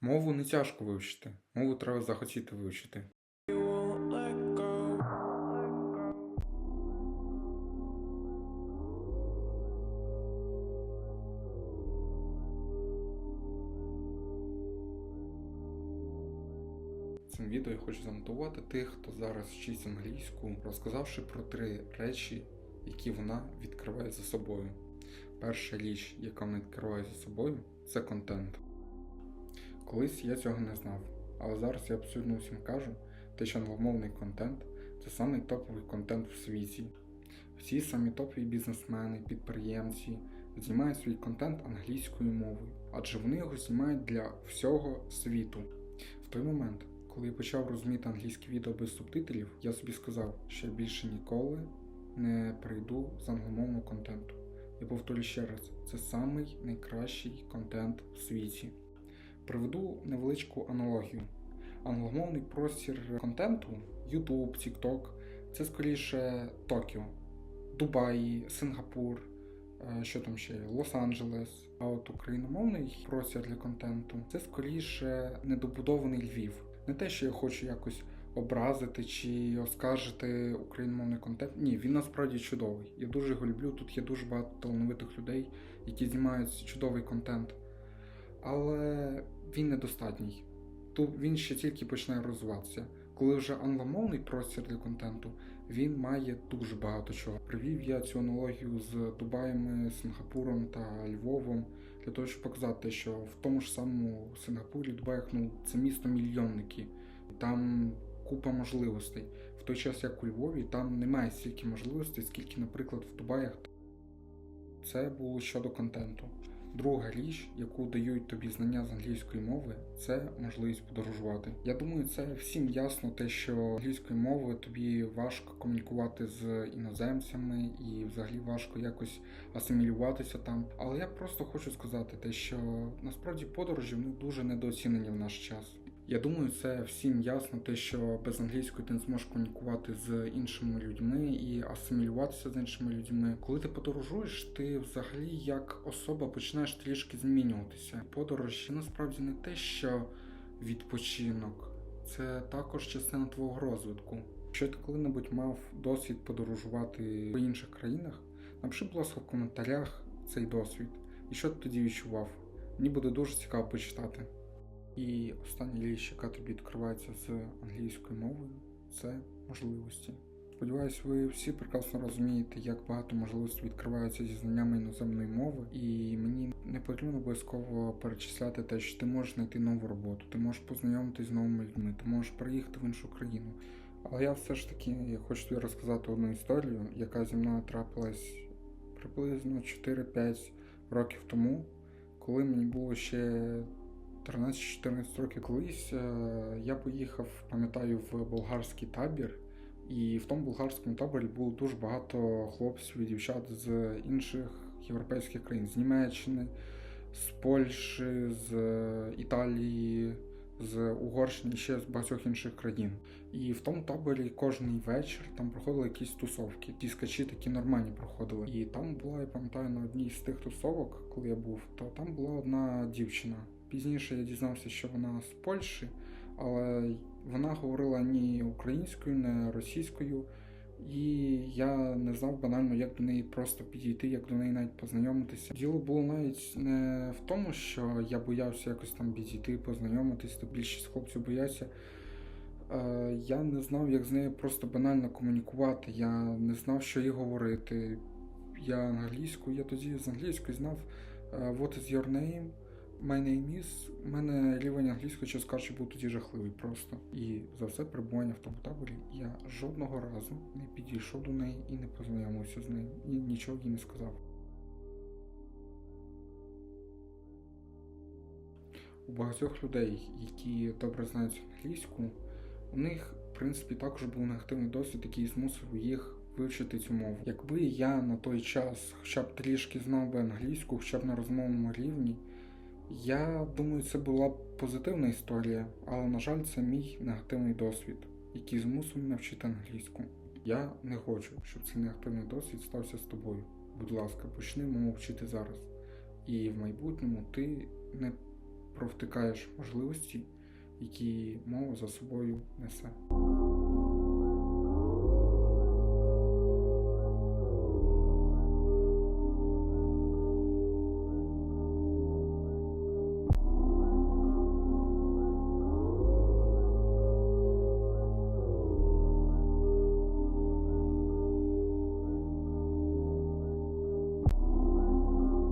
Мову не тяжко вивчити, мову треба захотіти вивчити. Цим відео я хочу занотувати тих, хто зараз вчить англійську, розказавши про три речі, які вона відкриває за собою. Перша річ, яка вона відкриває за собою, це контент. Колись я цього не знав, але зараз я абсолютно всім кажу, те, що англомовний контент це самий топовий контент в світі. Всі самі топові бізнесмени, підприємці знімають свій контент англійською мовою, адже вони його знімають для всього світу. В той момент, коли я почав розуміти англійське відео без субтитрів, я собі сказав, що я більше ніколи не прийду з англомовного контенту. Я повторю ще раз, це самий найкращий контент в світі. Приведу невеличку аналогію. Англомовний простір контенту YouTube, TikTok це скоріше Токіо, Дубаї, Сингапур, е, що там ще Лос-Анджелес. А от україномовний простір для контенту це скоріше недобудований Львів. Не те, що я хочу якось образити чи оскаржити україномовний контент. Ні, він насправді чудовий. Я дуже його люблю. Тут є дуже багато талановитих людей, які знімають чудовий контент. Але він недостатній. Тут він ще тільки починає розвиватися. Коли вже англомовний простір для контенту, він має дуже багато чого. Привів я цю аналогію з Дубаями, Сингапуром та Львовом для того, щоб показати, що в тому ж самому Сингапурі, Дубаях, ну це місто мільйонники, там купа можливостей. В той час, як у Львові, там немає стільки можливостей, скільки, наприклад, в Дубаях. Це було щодо контенту. Друга річ, яку дають тобі знання з англійської мови, це можливість подорожувати. Я думаю, це всім ясно, те, що англійською мовою тобі важко комунікувати з іноземцями і взагалі важко якось асимілюватися там. Але я просто хочу сказати те, що насправді подорожі вони дуже недооцінені в наш час. Я думаю, це всім ясно, те, що без англійської ти не зможеш комунікувати з іншими людьми і асимілюватися з іншими людьми. Коли ти подорожуєш, ти взагалі як особа починаєш трішки змінюватися. Подорож насправді не те, що відпочинок, це також частина твого розвитку. Якщо ти коли-небудь мав досвід подорожувати в інших країнах, напиши, будь ласка, в коментарях цей досвід. І що ти тоді відчував? Мені буде дуже цікаво почитати. І остання річ, яка тобі відкривається з англійською мовою, це можливості. Сподіваюсь, ви всі прекрасно розумієте, як багато можливостей відкриваються зі знаннями іноземної мови, і мені не потрібно обов'язково перечисляти те, що ти можеш знайти нову роботу, ти можеш познайомитись з новими людьми, ти можеш приїхати в іншу країну. Але я все ж таки хочу тобі розказати одну історію, яка зі мною трапилась приблизно 4-5 років тому, коли мені було ще 13-14 років колись е, я поїхав, пам'ятаю, в болгарський табір, і в тому болгарському таборі було дуже багато хлопців і дівчат з інших європейських країн, з Німеччини, з Польщі, з Італії, з Угорщини і ще з багатьох інших країн. І в тому таборі кожний вечір там проходили якісь тусовки. Ті скачі такі нормальні проходили. І там була, я пам'ятаю, на одній з тих тусовок, коли я був, то там була одна дівчина. Пізніше я дізнався, що вона з Польщі, але вона говорила ні українською, ні російською, і я не знав банально, як до неї просто підійти, як до неї навіть познайомитися. Діло було навіть не в тому, що я боявся якось там підійти, познайомитись, то більшість хлопців бояться. Е, Я не знав, як з нею просто банально комунікувати. Я не знав, що їй говорити. Я англійську, я тоді з англійської знав е, What is your name? My name is. У мене рівень англійської, що скажу, був тоді жахливий просто. І за все перебування в тому таборі я жодного разу не підійшов до неї і не познайомився з нею, і нічого їй не сказав. У багатьох людей, які добре знають англійську, у них, в принципі, також був негативний досвід, який змусив їх вивчити цю мову. Якби я на той час хоча б трішки знав би англійську, хоча б на розмовному рівні. Я думаю, це була позитивна історія, але, на жаль, це мій негативний досвід, який змусив мене вчити англійську. Я не хочу, щоб цей негативний досвід стався з тобою. Будь ласка, почни мову вчити зараз. І в майбутньому ти не провтикаєш можливості, які мова за собою несе.